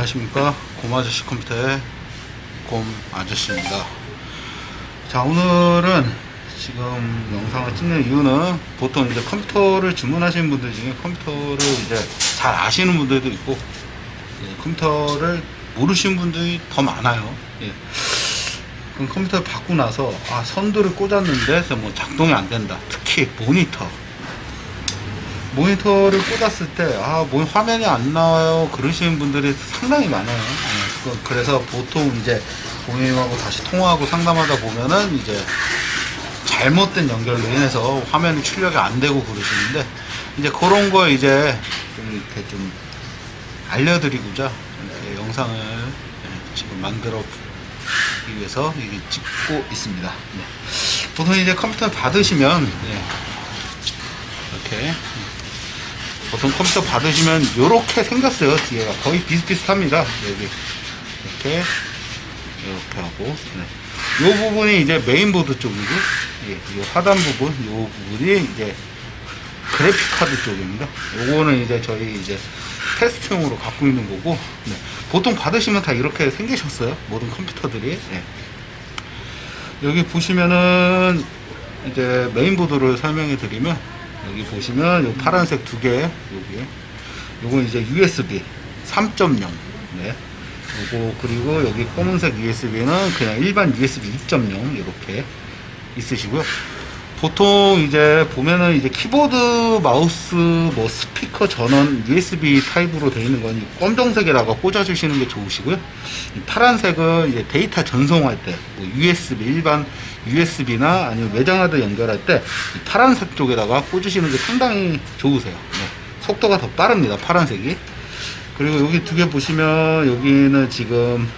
안녕하십니까? 곰아저씨 컴퓨터의 곰아저씨입니다. 자 오늘은 지금 영상을 찍는 이유는 보통 이제 컴퓨터를 주문하시는 분들 중에 컴퓨터를 이제 잘 아시는 분들도 있고 예, 컴퓨터를 모르시는 분들이 더 많아요. 예. 그럼 컴퓨터를 받고 나서 아 선두를 꽂았는데 뭐 작동이 안 된다. 특히 모니터 모니터를 꽂았을 때, 아, 뭐 화면이 안 나와요. 그러시는 분들이 상당히 많아요. 예, 그- 그래서 보통 이제 고객님하고 다시 통화하고 상담하다 보면은 이제 잘못된 연결로 인해서 화면이 출력이 안 되고 그러시는데, 이제 그런 거 이제 좀 이렇게 좀 알려드리고자 이렇게 영상을 예, 지금 만들어 위해서 이게 찍고 있습니다. 네. 보통 이제 컴퓨터 받으시면, 예, 이렇게 보통 컴퓨터 받으시면 이렇게 생겼어요 뒤에가 거의 비슷비슷합니다 여기 이렇게 이렇게 하고 네. 이 부분이 이제 메인보드 쪽이고 예, 이 하단 부분 이 부분이 이제 그래픽 카드 쪽입니다 요거는 이제 저희 이제 테스트용으로 갖고 있는 거고 네. 보통 받으시면 다 이렇게 생기셨어요 모든 컴퓨터들이 예. 여기 보시면은 이제 메인보드를 설명해 드리면 여기 보시면 요 파란색 두 개 여기 요건 이제 USB 3.0 네. 요거 그리고 여기 검은색 USB는 그냥 일반 USB 2.0 이렇게 있으시고요. 보통 이제 보면은 이제 키보드, 마우스, 뭐 스피커 전원 USB 타입으로 되어 있는 건 검정색에다가 꽂아주시는 게 좋으시고요. 이 파란색은 이제 데이터 전송할 때, 뭐 USB 일반 USB나 아니면 외장하드 연결할 때이 파란색 쪽에다가 꽂으시는 게 상당히 좋으세요. 네. 속도가 더 빠릅니다. 파란색이. 그리고 여기 두 개 보시면 여기는 지금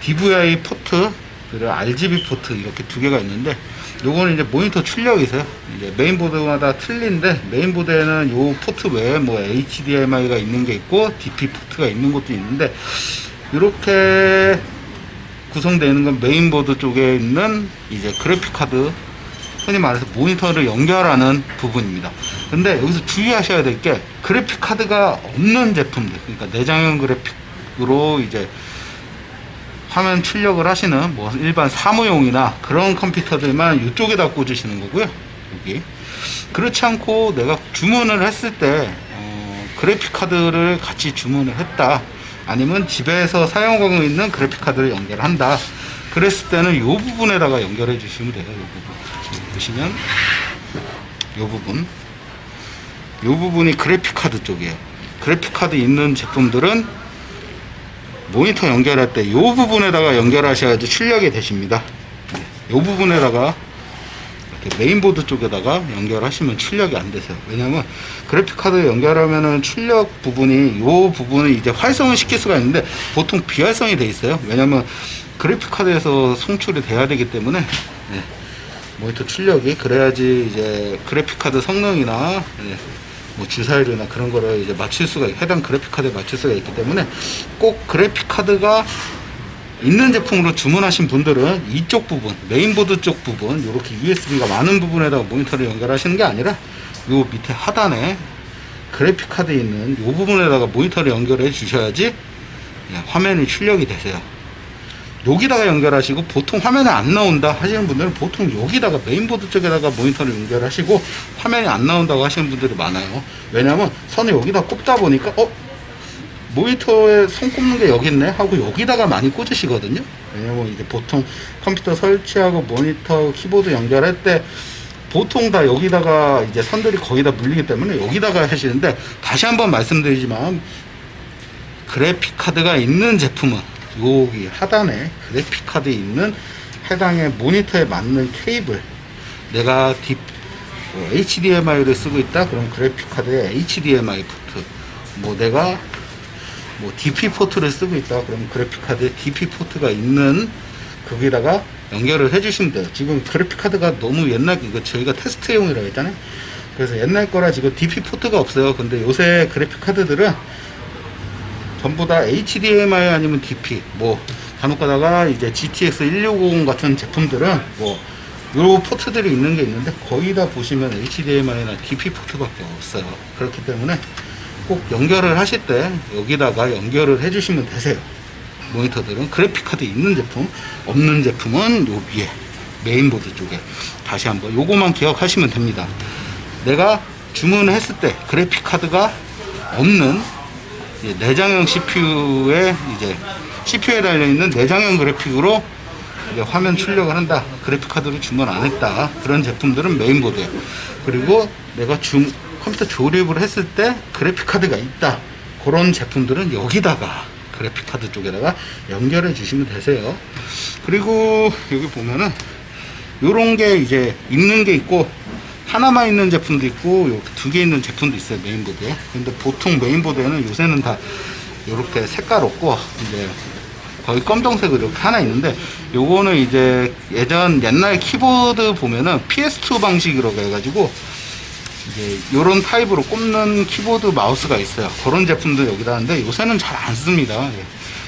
DVI 포트 그리고 RGB 포트 이렇게 두 개가 있는데 요거는 이제 모니터 출력이세요 이제 메인보드마다 틀린데 메인보드에는 요 포트 외에 뭐 HDMI가 있는 게 있고 DP 포트가 있는 것도 있는데 이렇게 구성되어 있는 건 메인보드 쪽에 있는 이제 그래픽 카드 흔히 말해서 모니터를 연결하는 부분입니다. 근데 여기서 주의하셔야 될 게 그래픽 카드가 없는 제품들, 그러니까 내장형 그래픽으로 이제 화면 출력을 하시는 뭐 일반 사무용이나 그런 컴퓨터들만 이쪽에다 꽂으시는 거고요. 여기. 그렇지 않고 내가 주문을 했을 때 어, 그래픽 카드를 같이 주문을 했다. 아니면 집에서 사용하고 있는 그래픽 카드를 연결한다. 그랬을 때는 이 부분에다가 연결해 주시면 돼요. 이 부분. 보시면 이 부분. 이 부분이 그래픽 카드 쪽이에요. 그래픽 카드 있는 제품들은 모니터 연결할 때 이 부분에다가 연결하셔야지 출력이 되십니다. 네, 이 부분에다가 이렇게 메인보드 쪽에다가 연결하시면 출력이 안 되세요. 왜냐면 그래픽 카드 연결하면은 출력 부분이 이 부분을 이제 활성을 시킬 수가 있는데 보통 비활성이 돼 있어요. 왜냐면 그래픽 카드에서 송출이 돼야 되기 때문에 네, 모니터 출력이 그래야지 이제 그래픽 카드 성능이나 네, 뭐 주사율이나 그런 거를 이제 맞출 수가 해당 그래픽 카드에 맞출 수가 있기 때문에 꼭 그래픽 카드가 있는 제품으로 주문하신 분들은 이쪽 부분 메인보드 쪽 부분 이렇게 USB가 많은 부분에다가 모니터를 연결하시는 게 아니라 요 밑에 하단에 그래픽 카드 있는 요 부분에다가 모니터를 연결해 주셔야지 예, 화면이 출력이 되세요. 여기다가 연결하시고 보통 화면에 안 나온다 하시는 분들은 보통 여기다가 메인보드 쪽에다가 모니터를 연결하시고 화면이 안 나온다고 하시는 분들이 많아요. 왜냐면 선을 여기다 꼽다 보니까 어 모니터에 손 꼽는 게 여기 있네 하고 여기다가 많이 꽂으시거든요. 왜냐면 이제 보통 컴퓨터 설치하고 모니터 키보드 연결할 때 보통 다 여기다가 이제 선들이 거의 다 물리기 때문에 여기다가 하시는데 다시 한번 말씀드리지만 그래픽 카드가 있는 제품은 여기 하단에 그래픽 카드 있는 해당의 모니터에 맞는 케이블. 내가 딥뭐 HDMI를 쓰고 있다? 그럼 그래픽 카드에 HDMI 포트. 뭐 내가 뭐 DP 포트를 쓰고 있다? 그럼 그래픽 카드에 DP 포트가 있는 거기다가 연결을 해주시면 돼요. 지금 그래픽 카드가 너무 옛날 이거 저희가 테스트용이라고 했잖아요. 그래서 옛날 거라 지금 DP 포트가 없어요. 근데 요새 그래픽 카드들은 전부 다 HDMI 아니면 DP 뭐 간혹 가다가 이제 GTX 1650 같은 제품들은 뭐 요 포트들이 있는 게 있는데 거의 다 보시면 HDMI나 DP 포트밖에 없어요 그렇기 때문에 꼭 연결을 하실 때 여기다가 연결을 해주시면 되세요. 모니터들은 그래픽카드 있는 제품, 없는 제품은 요 위에 메인보드 쪽에 다시 한번 요거만 기억하시면 됩니다. 내가 주문을 했을 때 그래픽카드가 없는 내장형 CPU에 이제 CPU에 달려 있는 내장형 그래픽으로 화면 출력을 한다. 그래픽 카드를 주문 안 했다. 그런 제품들은 메인보드예요. 그리고 내가 주, 컴퓨터 조립을 했을 때 그래픽 카드가 있다. 그런 제품들은 여기다가 그래픽 카드 쪽에다가 연결해 주시면 되세요. 그리고 여기 보면은 요런 게 이제 있는 게 있고 하나만 있는 제품도 있고 두개 있는 제품도 있어요 메인보드에 근데 보통 메인보드에는 요새는 다 이렇게 색깔 없고 이제 거의 검정색으로 이렇게 하나 있는데 요거는 이제 예전 옛날 키보드 보면은 PS2 방식으로 해가지고 이제 요런 타입으로 꼽는 키보드 마우스가 있어요 그런 제품도 여기다 하는데 요새는 잘 안 씁니다 예.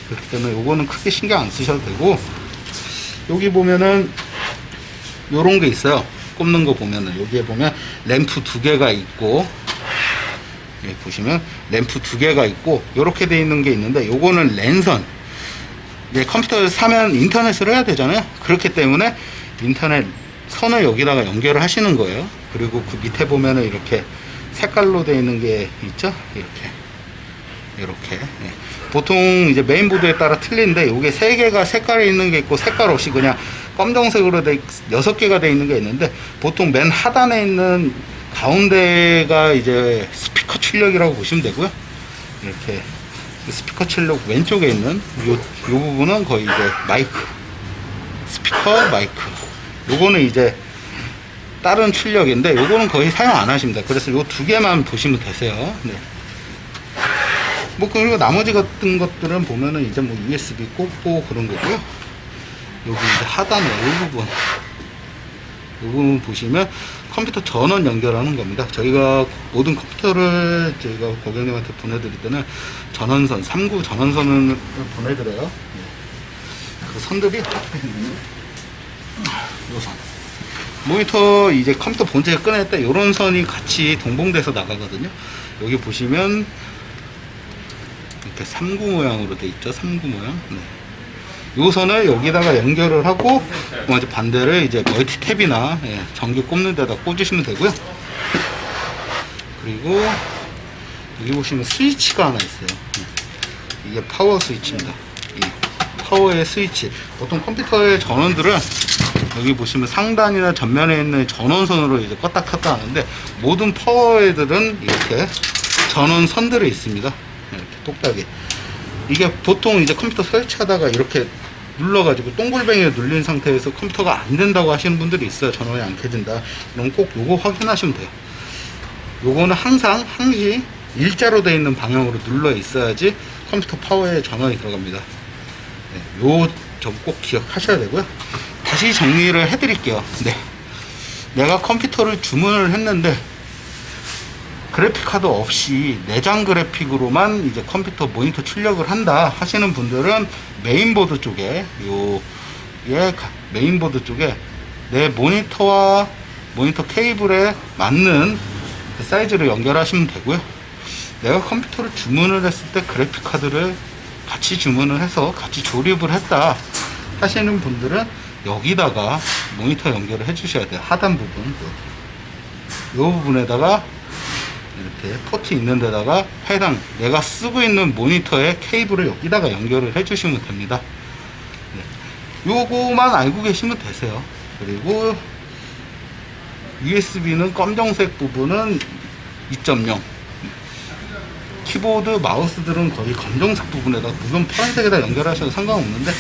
그렇기 때문에 요거는 크게 신경 안 쓰셔도 되고 여기 보면은 요런 게 있어요. 꼽는 거 보면은 여기에 보면 램프 두 개가 있고 여기 보시면 램프 두 개가 있고 요렇게 돼 있는 게 있는데 요거는 랜선 이제 컴퓨터를 사면 인터넷을 해야 되잖아요. 그렇기 때문에 인터넷 선을 여기다가 연결을 하시는 거예요. 그리고 그 밑에 보면은 이렇게 색깔로 돼 있는 게 있죠. 이렇게 이렇게 예. 보통 이제 메인보드에 따라 틀린데 요게 세 개가 색깔이 있는 게 있고 색깔 없이 그냥 검정색으로 돼 여섯 개가 돼 있는 게 있는데 보통 맨 하단에 있는 가운데가 이제 스피커 출력이라고 보시면 되고요. 이렇게 스피커 출력 왼쪽에 있는 요, 요 부분은 거의 이제 마이크 스피커 마이크. 요거는 이제 다른 출력인데 요거는 거의 사용 안 하십니다. 그래서 요 두 개만 보시면 되세요. 네. 뭐 그리고 나머지 같은 것들은 보면은 이제 뭐 USB 꽂고 그런 거고요. 여기 이제 하단에 이 부분 이 부분 보시면 컴퓨터 전원 연결하는 겁니다. 저희가 모든 컴퓨터를 저희가 고객님한테 보내드릴 때는 전원선 3구 전원선을 보내드려요. 네. 그 선들이 앞에 있는 요 선. 모니터 이제 컴퓨터 본체에 꺼낼 때 이런 선이 같이 동봉돼서 나가거든요. 여기 보시면 이렇게 3구 모양으로 돼 있죠. 3구 모양. 네. 요 선을 여기다가 연결을 하고 뭐 이제 반대를 이제 멀티 탭이나 예, 전기 꼽는 데다 꽂으시면 되고요. 그리고 여기 보시면 스위치가 하나 있어요. 예. 이게 파워 스위치입니다. 이 파워의 스위치. 보통 컴퓨터의 전원들은 여기 보시면 상단이나 전면에 있는 전원선으로 이제 껐다 켰다 하는데 모든 파워애들은 이렇게 전원 선들이 있습니다. 똑딱이. 이게 보통 이제 컴퓨터 설치하다가 이렇게 눌러가지고 동글뱅이를 눌린 상태에서 컴퓨터가 안 된다고 하시는 분들이 있어요. 전원이 안 켜진다. 그럼 꼭 요거 확인하시면 돼요. 요거는 항상 항시 일자로 되어 있는 방향으로 눌러 있어야지 컴퓨터 파워에 전원이 들어갑니다. 네, 요점 꼭 기억하셔야 되고요. 다시 정리를 해드릴게요. 네. 내가 컴퓨터를 주문을 했는데 그래픽 카드 없이 내장 그래픽으로만 이제 컴퓨터 모니터 출력을 한다 하시는 분들은 메인보드 쪽에 요예 메인보드 쪽에 내 모니터와 모니터 케이블에 맞는 그 사이즈를 연결하시면 되고요. 내가 컴퓨터를 주문을 했을 때 그래픽 카드를 같이 주문을 해서 같이 조립을 했다 하시는 분들은 여기다가 모니터 연결을 해 주셔야 돼요. 하단 부분. 이 부분에다가 이렇게 포트 있는 데다가 해당 내가 쓰고 있는 모니터의 케이블을 여기다가 연결을 해 주시면 됩니다. 네. 요거만 알고 계시면 되세요. 그리고 USB는 검정색 부분은 2.0 키보드, 마우스들은 거의 검정색 부분에다 물론 파란색에다 연결하셔도 상관없는데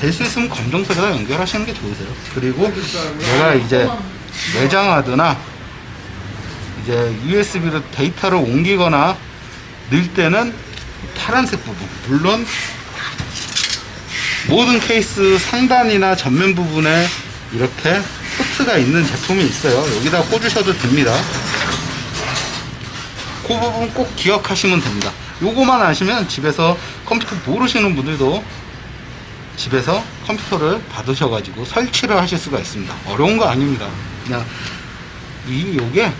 될 수 있으면 검정색에다 연결하시는 게 좋으세요. 그리고 내가 이제 내장하드나 이제 USB로 데이터를 옮기거나 넣을 때는 파란색 부분 물론 모든 케이스 상단이나 전면 부분에 이렇게 포트가 있는 제품이 있어요. 여기다 꽂으셔도 됩니다. 그 부분 꼭 기억하시면 됩니다. 요거만 아시면 집에서 컴퓨터 모르시는 분들도 집에서 컴퓨터를 받으셔가지고 설치를 하실 수가 있습니다. 어려운 거 아닙니다. 그냥 이 요게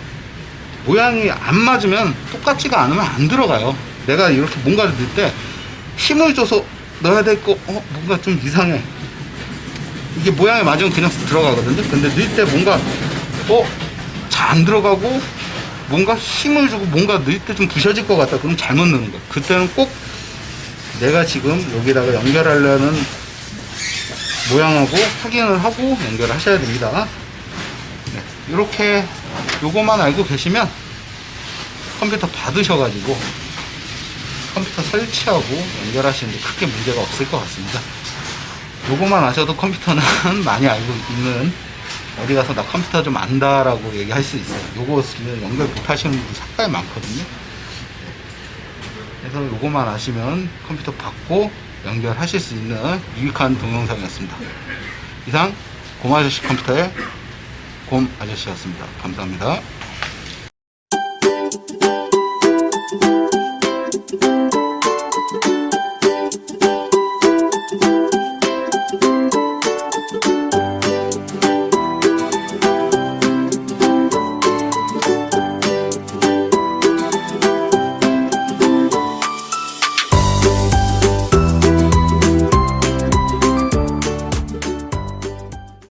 모양이 안 맞으면 똑같지가 않으면 안 들어가요. 내가 이렇게 뭔가를 넣을 때 힘을 줘서 넣어야 될 거, 어, 뭔가 좀 이상해. 이게 모양이 맞으면 그냥 들어가거든요. 근데 넣을 때 뭔가, 어, 잘 안 들어가고, 뭔가 힘을 주고 뭔가 넣을 때 좀 부셔질 것 같다. 그럼 잘못 넣는 거야. 그때는 꼭 내가 지금 여기다가 연결하려는 모양하고 확인을 하고 연결하셔야 됩니다. 네, 이렇게 요거만 알고 계시면 컴퓨터 받으셔가지고 컴퓨터 설치하고 연결하시는데 크게 문제가 없을 것 같습니다. 요거만 아셔도 컴퓨터는 많이 알고 있는 어디 가서 나 컴퓨터 좀 안다라고 얘기할 수 있어요. 쓰면 연결 못 하시는 분들 상당히 많거든요. 그래서 요거만 아시면 컴퓨터 받고 연결하실 수 있는 유익한 동영상이었습니다. 이상 곰아저씨 컴퓨터의 곰 아저씨였습니다. 감사합니다.